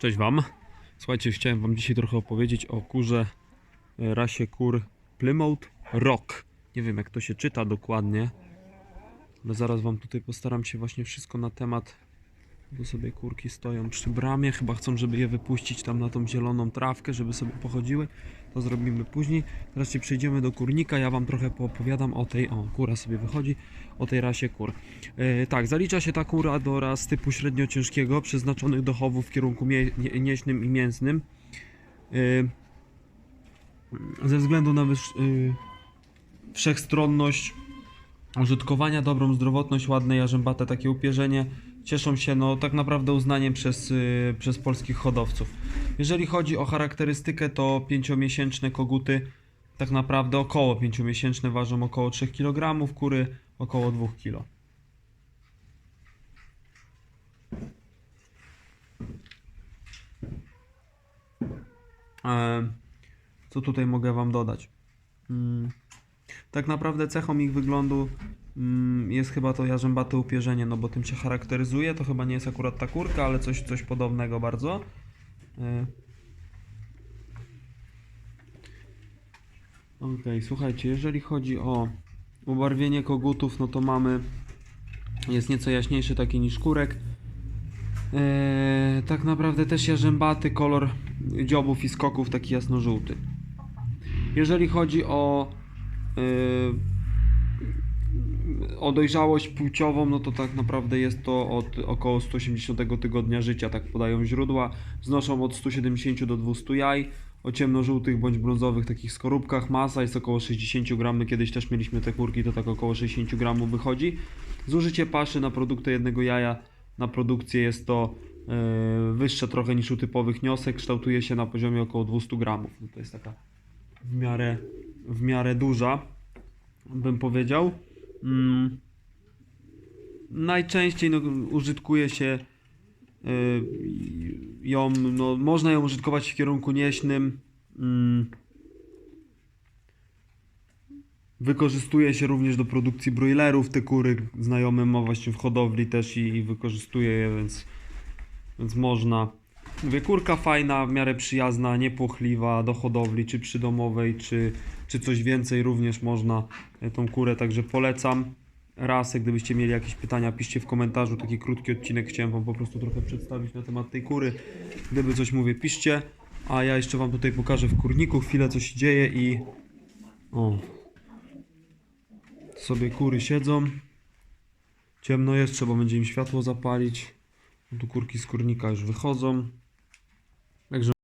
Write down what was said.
Cześć Wam. Słuchajcie, chciałem Wam dzisiaj trochę opowiedzieć o kurze e, rasie kur Plymouth Rock. Nie wiem jak to się czyta dokładnie, ale zaraz Wam tutaj postaram się właśnie wszystko na temat, bo sobie kurki stoją przy bramie, chyba chcą, żeby je wypuścić tam na tą zieloną trawkę, żeby sobie pochodziły. To zrobimy później. Teraz się przejdziemy do kurnika, ja Wam trochę poopowiadam o tej, o kura sobie wychodzi, o tej rasie kur. E, tak, zalicza się ta kura do ras typu średnio ciężkiego, przeznaczonych do chowu w kierunku mie- nie- nieśnym i mięsnym. E, ze względu na wyż, y, wszechstronność użytkowania, dobrą zdrowotność, ładne jarzębate takie upierzenie, cieszą się no tak naprawdę uznaniem przez, y, przez polskich hodowców. Jeżeli chodzi o charakterystykę, to pięciomiesięczne koguty tak naprawdę około pięciomiesięczne ważą około 3 kg, kury około 2 kg. E, Co tutaj mogę Wam dodać? Mm, Tak naprawdę cechą ich wyglądu jest chyba to jarzębate upierzenie, no bo tym się charakteryzuje. To chyba nie jest akurat ta kurka, ale coś, coś podobnego bardzo. E, Okej, słuchajcie, jeżeli chodzi o ubarwienie kogutów, no to mamy jest nieco jaśniejszy taki niż kurek. Eee, tak naprawdę też jarzębaty kolor dziobów i skoków taki jasno-żółty. Jeżeli chodzi o eee, o dojrzałość płciową, no to tak naprawdę jest to od około 180 tygodnia życia, tak podają źródła. Znoszą od 170 do 200 jaj. O ciemnożółtych bądź brązowych takich skorupkach masa jest około 60 gram. My kiedyś też mieliśmy te kurki, to tak około 60 gramów wychodzi. Zużycie paszy na produkty jednego jaja na produkcję jest to e, wyższe trochę niż u typowych niosek. Kształtuje się na poziomie około 200 gramów. No to jest taka w miarę, w miarę duża, bym powiedział. Mm. Najczęściej no, użytkuje się y, ją, no, można ją użytkować w kierunku nieśnym. Mm. Wykorzystuje się również do produkcji broilerów. Te kury znajomy ma właśnie w hodowli też i, i wykorzystuje je, więc, więc można. Mówię, kurka fajna, w miarę przyjazna, niepłochliwa do hodowli, czy przydomowej, czy, czy coś więcej również można e, tą kurę, także polecam rasę. Gdybyście mieli jakieś pytania, piszcie w komentarzu. Taki krótki odcinek chciałem Wam po prostu trochę przedstawić na temat tej kury. Gdyby coś mówię, piszcie. A ja jeszcze Wam tutaj pokażę w kurniku chwilę, co się dzieje i... O. Sobie kury siedzą. Ciemno jest, trzeba będzie im światło zapalić. Tu kurki z kurnika już wychodzą. Także